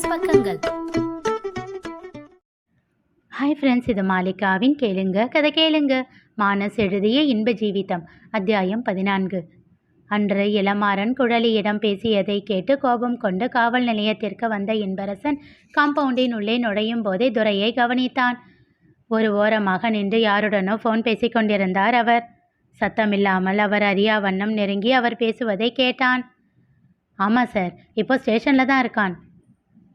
Business பக்கங்கள். Hi friends இது மாலிகாவின் கேளுங்க கதை கேளுங்க. மானஸ் எழுதிய இன்ப ஜீவிதம் அத்தியாயம் பதினான்கு. அன்று இளமாறன் குழலியிடம் பேசியதை கேட்டு கோபம் கொண்டு காவல் நிலையத்திற்கு வந்த இன்பரசன் காம்பவுண்டின் உள்ளே நுழையும் போதே துரையை கவனித்தான். ஒரு ஓரமாக நின்று யாருடனோ ஃபோன் பேசிக்கொண்டிருந்தார் அவர். சத்தமில்லாமல் அவர் அறியா வண்ணம் நெருங்கி அவர் பேசுவதை கேட்டான். ஆமாம் சார் இப்போ ஸ்டேஷனில் தான் இருக்கான்.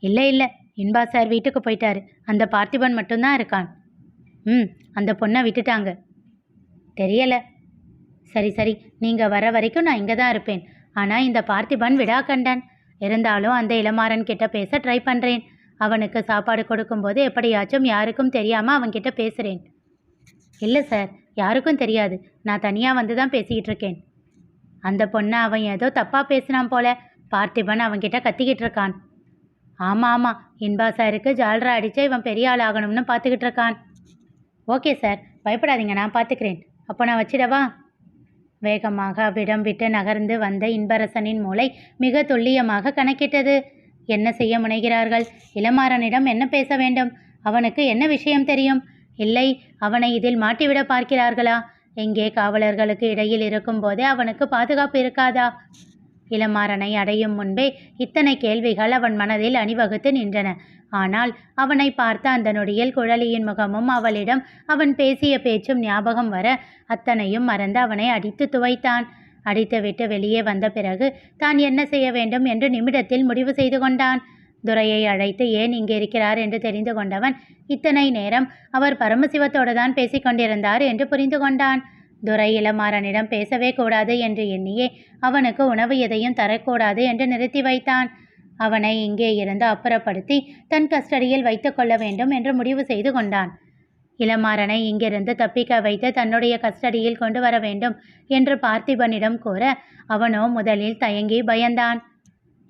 இல்லை இல்லை. இன்பா சார் வீட்டுக்கு போயிட்டாரு. அந்த பார்த்திபன் மட்டும்தான் இருக்கான். ம் அந்த பொண்ணை விட்டுட்டாங்க. தெரியலை. சரி சரி. நீங்கள் வர வரைக்கும் நான் இங்கே தான் இருப்பேன். ஆனால் இந்த பார்த்திபன் விடா கண்டன். இருந்தாலும் அந்த இளமாறன் கிட்ட பேச ட்ரை பண்ணுறேன் அவனுக்கு சாப்பாடு கொடுக்கும்போது எப்படியாச்சும் யாருக்கும் தெரியாமல் அவன்கிட்ட பேசுகிறேன் இல்லை சார். யாருக்கும் தெரியாது. நான் தனியாக வந்து தான் பேசிக்கிட்டு இருக்கேன். அந்த பொண்ணை அவன் ஏதோ தப்பாக பேசினான் போல. பார்த்திபன் அவன்கிட்ட கத்திக்கிட்டு இருக்கான். ஆமாம் ஆமாம் இன்பா சாருக்கு ஜால்ரா அடித்து இவன் பெரிய ஆள் ஆகணும்னு பார்த்துக்கிட்டு இருக்கான். Okay sir. பயப்படாதீங்க நான் பார்த்துக்கிறேன் அப்போ நான் வச்சிடவா? வேகமாக அவ்விடம் விட்டு நகர்ந்து வந்த இன்பரசனின் மூளை மிக துல்லியமாக கணக்கிட்டது. என்ன செய்ய முனைகிறார்கள்? இளமாறனிடம் என்ன பேச வேண்டும்? அவனுக்கு என்ன விஷயம் தெரியும்? இல்லை அவனை இதில் மாட்டிவிட பார்க்கிறார்களா? எங்கே காவலர்களுக்கு இடையில் இருக்கும்போதே அவனுக்கு பாதுகாப்பு இருக்காதா? இளமாறனை அடையும் முன்பே இத்தனை கேள்விகள் அவன் மனதில் அணிவகுத்து நின்றன. ஆனால் அவனை பார்த்த அந்த நொடியில் குழலியின் முகமும் அவளிடம் அவன் பேசிய பேச்சும் ஞாபகம் வர அத்தனையும் மறந்து அவனை அடித்து துவைத்தான். அடித்துவிட்டு வெளியே வந்த பிறகு தான் என்ன செய்ய வேண்டும் என்று நிமிடத்தில் முடிவு செய்து கொண்டான். துரையை அழைத்து ஏன் இங்கே இருக்கிறார் என்று தெரிந்து கொண்டவன் இத்தனை நேரம் அவர் பரமசிவத்தோடு தான் பேசிக்கொண்டிருந்தார் என்று புரிந்து கொண்டான். துரை இளமாறனிடம் பேசவே கூடாது என்று எண்ணியே அவனுக்கு உணவு எதையும் தரக்கூடாது என்று நிறுத்தி வைத்தான். அவனை இங்கே இருந்து அப்புறப்படுத்தி தன் கஸ்டடியில் வைத்துக்கொள்ள வேண்டும் என்று முடிவு செய்து கொண்டான். இளமாறனை இங்கிருந்து தப்பிக்க வைத்து தன்னுடைய கஸ்டடியில் கொண்டு வர வேண்டும் என்று பார்த்திபனிடம் கூற அவனோ முதலில் தயங்கி பயந்தான்.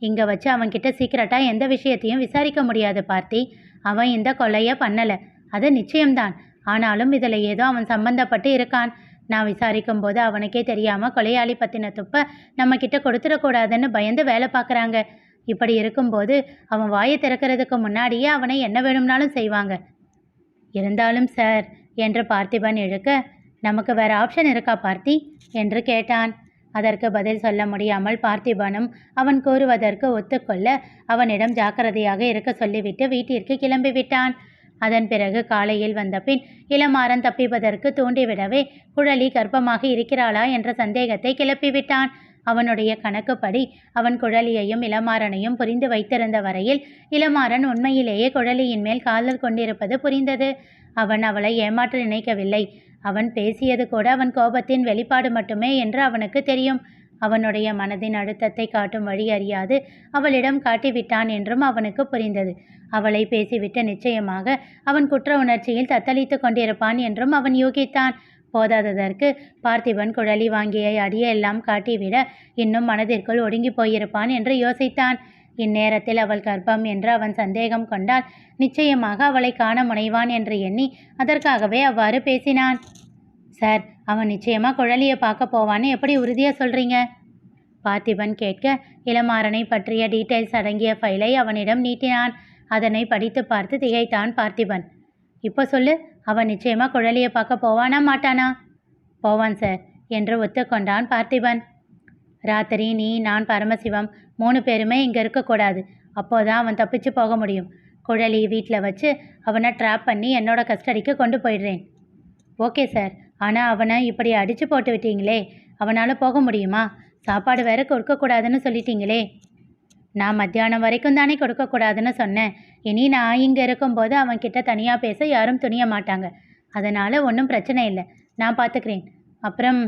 இங்க வச்சு அவன்கிட்ட சீக்கிரட்டா எந்த விஷயத்தையும் விசாரிக்க முடியாது பார்த்தி. அவன் இந்த கொலையை பண்ணல. அது நிச்சயம்தான். ஆனாலும் இதில் ஏதோ அவன் சம்பந்தப்பட்டு இருக்கான். நான் விசாரிக்கும் போது அவனுக்கே தெரியாம கொலையாளி பத்தின துப்பை நம்ம கிட்ட கொடுத்துடக்கூடாதுன்னு பயந்து வேலை பார்க்குறாங்க. இப்படி இருக்கும்போது அவன் வாயை திறக்கிறதுக்கு முன்னாடியே அவனை என்ன வேணும்னாலும் செய்வாங்க. இருந்தாலும் சார் என்று பார்த்திபன் இழுக்க நமக்கு வேற ஆப்ஷன் இருக்கா பார்த்தி? என்று கேட்டான். அதற்கு பதில் சொல்ல முடியாமல் பார்த்திபனும் அவன் கூறுவதற்கு ஒத்துக்கொள்ள அவனிடம் ஜாக்கிரதையாக இருக்க சொல்லிவிட்டு வீட்டிற்கு கிளம்பிவிட்டான். அதன் பிறகு காலையில் வந்த பின் இளமாறன் தப்பிப்பதற்கு தூண்டிவிடவே குழலி கர்ப்பமாக இருக்கிறாளா என்ற சந்தேகத்தை கிளப்பிவிட்டான். அவனுடைய கணக்குப்படி அவன் குழலியையும் இளமாறனையும் புரிந்து வைத்திருந்த வரையில் இளமாறன் உண்மையிலேயே குழலியின் மேல் காதல் கொண்டிருப்பது புரிந்தது. அவன் அவளை ஏமாற்ற நினைக்கவில்லை. அவன் பேசியது கூட அவன் கோபத்தின் வெளிப்பாடு மட்டுமே என்று அவனுக்கு தெரியும். அவனுடைய மனதின் அழுத்தத்தை காட்டும் வழி அறியாது. அவளிடம் காட்டிவிட்டான் என்றும் அவனுக்கு புரிந்தது. அவளை பேசிவிட்டு நிச்சயமாக அவன் குற்ற உணர்ச்சியில் தத்தளித்து கொண்டிருப்பான் என்றும் அவன் யூகித்தான். போதாததற்கு பார்த்திபன் குழலி வாங்கிய அடியெல்லாம் காட்டிவிட இன்னும் மனதிற்குள் ஒடுங்கி போயிருப்பான் என்று யோசித்தான். இந்நேரத்தில் அவள் கர்ப்பம் என்று அவன் சந்தேகம் கொண்டால் நிச்சயமாக அவளை காண முனைவான் என்று எண்ணி அதற்காகவே அவ்வாறு பேசினான். சார் அவன் நிச்சயமாக குழலியை பார்க்க போவான்னு எப்படி உறுதியாக சொல்கிறீங்க பார்த்திபன் கேட்க இளமாறனை பற்றிய டீட்டெயில்ஸ் அடங்கிய ஃபைலை அவனிடம் நீட்டினான். அதனை படித்து பார்த்து திகைத்தான் பார்த்திபன். இப்போ சொல்லு அவன் நிச்சயமாக குழலியை பார்க்க போவானா மாட்டானா? போவான் சார் என்று ஒத்துக்கொண்டான் பார்த்திபன். ராத்திரி நீ நான் பரமசிவம் மூணு பேருமே இங்கே இருக்கக்கூடாது அப்போதான் அவன் தப்பிச்சு போக முடியும். குழலி வீட்டில் வச்சு அவனை ட்ராப் பண்ணி என்னோட கஸ்டடிக்கு கொண்டு போயிடுறேன். ஓகே சார் ஆனால் அவனை இப்படி அடித்து போட்டு விட்டீங்களே அவனால் போக முடியுமா? சாப்பாடு வேற கொடுக்கக்கூடாதுன்னு சொல்லிட்டீங்களே. நான் மத்தியானம் வரைக்கும் தானே கொடுக்கக்கூடாதுன்னு சொன்னேன். இனி நான் இங்கே இருக்கும்போது அவன்கிட்ட தனியாக பேச யாரும் துணிய மாட்டாங்க. அதனால் ஒன்றும் பிரச்சனை இல்லை. நான் பார்த்துக்கிறேன் அப்புறம்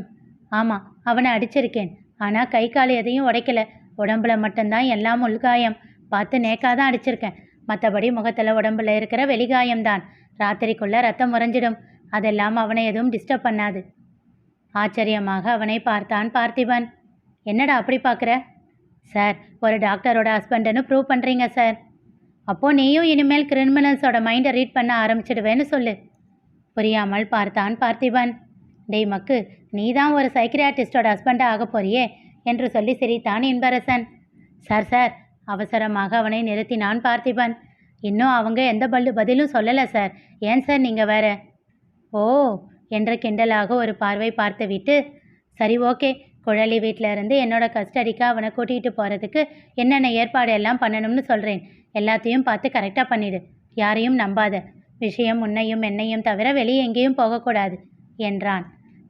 ஆமாம் அவனை அடிச்சிருக்கேன். ஆனால் கை கால் எதையும் உடைக்கல. உடம்புல மட்டும்தான் எல்லாம் உள்காயம். பார்த்து நேக்காக தான் அடிச்சிருக்கேன். மற்றபடி முகத்தில் உடம்புல இருக்கிற வெளிகாயம்தான். ராத்திரிக்குள்ளே ரத்தம் உறைஞ்சிடும் அதெல்லாம் அவனை எதுவும் டிஸ்டர்ப் பண்ணாது. ஆச்சரியமாக அவனை பார்த்தான் பார்த்திபன். என்னடா அப்படி பார்க்குற? சார் ஒரு டாக்டரோட ஹஸ்பண்டுன்னு ப்ரூவ் பண்ணுறீங்க சார். அப்போது நீயும் இனிமேல் கிரிமினல்ஸோட மைண்டை ரீட் பண்ண ஆரம்பிச்சிடுவேன்னு சொல்லு. புரியாமல் பார்த்தான் பார்த்திபன். டேய் மக்கு நீ தான் ஒரு சைக்கிரியாட்டிஸ்டோட ஹஸ்பண்டாக ஆக போறியே என்று சொல்லி சிரித்தான் இன்பரசன். சார் சார் அவசரமாக அவனை நிறுத்தினான் பார்த்திபன். இன்னும் அவங்க எந்த பல்லு பதிலும் சொல்லலை சார். ஏன் சார் நீங்கள் வேறு? ஓ என்ற கிண்டலாக ஒரு பார்வை பார்த்துவிட்டு சரி ஓகே குழலி வீட்டில் இருந்து என்னோட கஸ்டடிக்கு அவனை கூட்டிகிட்டு போகிறதுக்கு என்னென்ன ஏற்பாடு எல்லாம் பண்ணணும்னு சொல்கிறேன் எல்லாத்தையும் பார்த்து கரெக்டாக பண்ணிடு. யாரையும் நம்பாத. விஷயம் உன்னையும் என்னையும் தவிர வெளியே எங்கேயும் போகக்கூடாது என்றான்.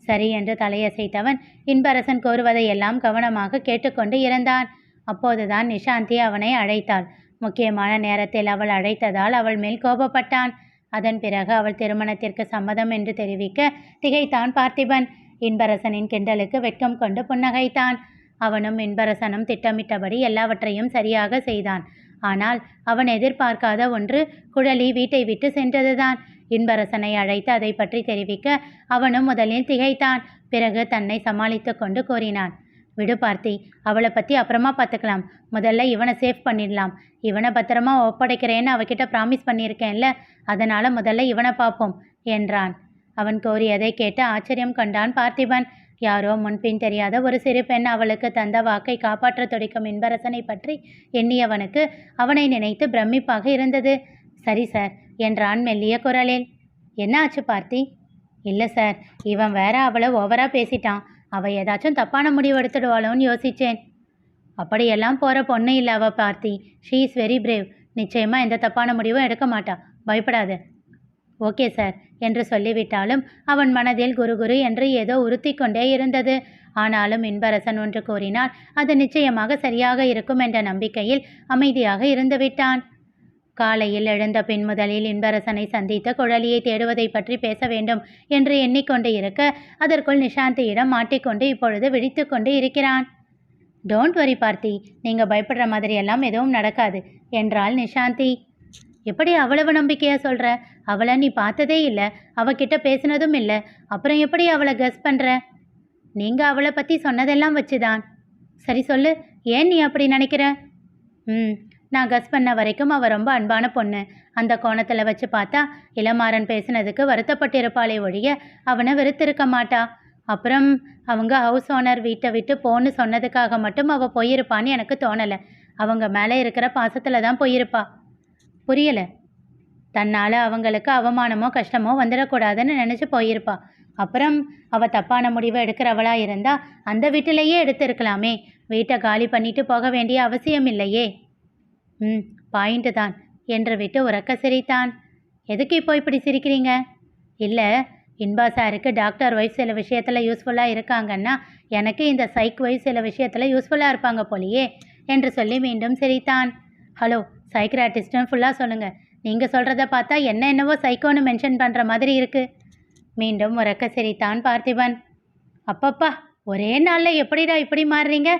சரி என்று தலையசைத்தவன் இன்பரசன் கோருவதை எல்லாம் கவனமாக கேட்டுக்கொண்டு இருந்தான் அப்போதுதான் நிஷாந்தி அவனை அழைத்தாள். முக்கியமான நேரத்தில் அவள் அழைத்ததால் அவள் மேல் கோபப்பட்டான். அதன் பிறகு அவள் திருமணத்திற்கு சம்மதம் என்று தெரிவிக்க திகைத்தான் பார்த்திபன். இன்பரசனின் கிண்டலுக்கு வெட்கம் கொண்டு புன்னகைத்தான். அவனும் இன்பரசனும் திட்டமிட்டபடி எல்லாவற்றையும் சரியாக செய்தான். ஆனால் அவன் எதிர்பார்க்காத ஒன்று குழலி வீட்டை விட்டு சென்றதுதான். இன்பரசனை அழைத்து அதை பற்றி தெரிவிக்க அவனும் முதலில் திகைத்தான். பிறகு தன்னை சமாளித்து கொண்டு கூறினான். விடு பார்த்தி அவளை பற்றி அப்புறமா பார்த்துக்கலாம். முதல்ல இவனை சேஃப் பண்ணிடலாம். இவனை பத்திரமா ஒப்படைக்கிறேன்னு அவகிட்ட ப்ராமிஸ் பண்ணியிருக்கேன்ல அதனால் முதல்ல இவனை பார்ப்போம் என்றான். அவன் கோரியதை கேட்டு ஆச்சரியம் கண்டான் பார்த்திபன். யாரோ முன்பின் தெரியாத ஒரு சிறு பெண் அவளுக்கு தந்த வாக்கை காப்பாற்ற துடிக்கும் இன்பரசனை பற்றி எண்ணியவனுக்கு அவனை நினைத்து பிரமிப்பாக இருந்தது. சரி சார் என்றான் மெல்லிய குரலில். என்ன ஆச்சு பார்த்தி? இல்லை சார் இவன் வேற அவளை ஓவராக பேசிட்டான். அவள் ஏதாச்சும் தப்பான முடிவு எடுத்துடுவாளோன்னு யோசித்தேன் அப்படியெல்லாம் போகிற பொண்ணு இல்லை அவள் பார்த்தி. ஷீ இஸ் வெரி பிரேவ் நிச்சயமாக எந்த தப்பான முடிவும் எடுக்க மாட்டா. பயப்படாது. ஓகே சார் என்று சொல்லிவிட்டாலும் அவன் மனதில் குரு குரு என்று ஏதோ உறுத்தி கொண்டே இருந்தது. ஆனாலும் இன்பரசன் ஒன்று கூறினால் அது நிச்சயமாக சரியாக இருக்கும் என்ற நம்பிக்கையில் அமைதியாக இருந்துவிட்டான் காலையில் எழுந்த பின் முதலில் இன்பரசனை சந்தித்த குழலியை தேடுவதை பற்றி பேச வேண்டும் என்று எண்ணிக்கொண்டு இருக்க அதற்குள் நிஷாந்தியிடம் மாட்டிக்கொண்டு இப்பொழுது விழித்து கொண்டு இருக்கிறான். டோன்ட் வரி பார்த்தி. நீங்கள் பயப்படுற மாதிரியெல்லாம் எதுவும் நடக்காது என்றாள் நிஷாந்தி. எப்படி அவ்வளவு நம்பிக்கையாக சொல்கிற அவளை நீ பார்த்ததே இல்லை. அவகிட்ட பேசினதும் இல்லை. அப்புறம் எப்படி அவளை கஸ் பண்ணுற நீங்கள் அவளை பற்றி சொன்னதெல்லாம் வச்சுதான். சரி சொல்லு. ஏன் நீ அப்படி நினைக்கிற? ம். நான் கஸ் பண்ண வரைக்கும் அவள் ரொம்ப அன்பான பொண்ணு. அந்த கோணத்தில் வச்சு பார்த்தா இளமாறன் பேசினதுக்கு வருத்தப்பட்டிருப்பாளே ஒழிய அவனை வெறுத்திருக்க மாட்டா. அப்புறம் அவங்க ஹவுஸ் ஓனர் வீட்டை விட்டு போன்னு சொன்னதுக்காக மட்டும் அவள் போயிருப்பான்னு எனக்கு தோணலை. அவங்க மேலே இருக்கிற பாசத்தில் தான் போயிருப்பா. புரியலை. தன்னால் அவங்களுக்கு அவமானமோ கஷ்டமோ வந்துடக்கூடாதுன்னு நினச்சி போயிருப்பா. அப்புறம் அவள் தப்பான முடிவை எடுக்கிறவளா இருந்தால் அந்த வீட்டிலேயே எடுத்திருக்கலாமே. வீட்டை காலி பண்ணிட்டு போக வேண்டிய அவசியம் இல்லையே. ம் பாயிண்ட்டு தான். என்று விட்டு உறக்க சிரித்தான். எதுக்கு இப்போ இப்படி சிரிக்கிறீங்க? இல்லை இன்பா சாருக்கு டாக்டர் ஒய்ஃப் சில விஷயத்தில் யூஸ்ஃபுல்லாக இருக்காங்கன்னா எனக்கு இந்த சைக் ஒய்ஃப் சில விஷயத்தில் யூஸ்ஃபுல்லாக இருப்பாங்க போலியே என்று சொல்லி மீண்டும் சிரித்தான். ஹலோ சைக்ராட்டிஸ்ட்னு ஃபுல்லாக சொல்லுங்கள் நீங்கள் சொல்கிறத பார்த்தா என்ன என்னவோ சைக்கோன்னு மென்ஷன் பண்ணுற மாதிரி இருக்குது மீண்டும் உறக்க சிரித்தான் பார்த்திபன். அப்பப்பா ஒரே நாளில் எப்படிடா இப்படி மாறுறீங்க?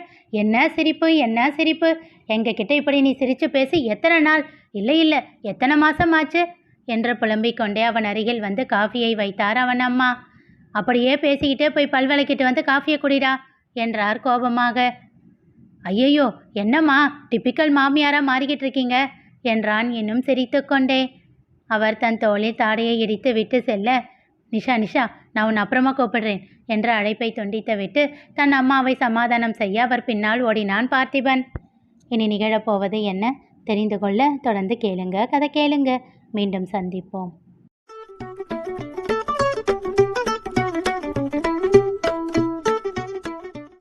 என்ன சிரிப்பு என்ன சிரிப்பு? எங்ககிட்ட இப்படி நீ சிரித்து பேசி எத்தனை நாள்? இல்லை இல்லை எத்தனை மாதம் ஆச்சு என்று புலம்பிக் கொண்டே அவன் அருகில் வந்து காஃபியை வைத்தார் அவன் அம்மா. அப்படியே பேசிக்கிட்டே போய் பல்வளைக்கிட்டு வந்து காஃபியை குடிடா என்றார் கோபமாக. ஐயையோ என்னம்மா டிப்பிக்கல் மாமியாரா மாறிக்கிட்டு இருக்கீங்க என்றான் இன்னும் சிரித்துக்கொண்டே அவர் தன் தோளில் தாடையை இடித்து விட்டு செல்ல நிஷா நிஷா நான் உன் அப்புறமா கூப்பிடுறேன் என்ற அழைப்பை துண்டித்து விட்டு தன் அம்மாவை சமாதானம் செய்ய அவர் பின்னால் ஓடினான் பார்த்திபன். இனி நிகழப்போவது என்ன? தெரிந்து கொள்ள தொடர்ந்து கேளுங்க. கதை கேளுங்க. மீண்டும் சந்திப்போம்.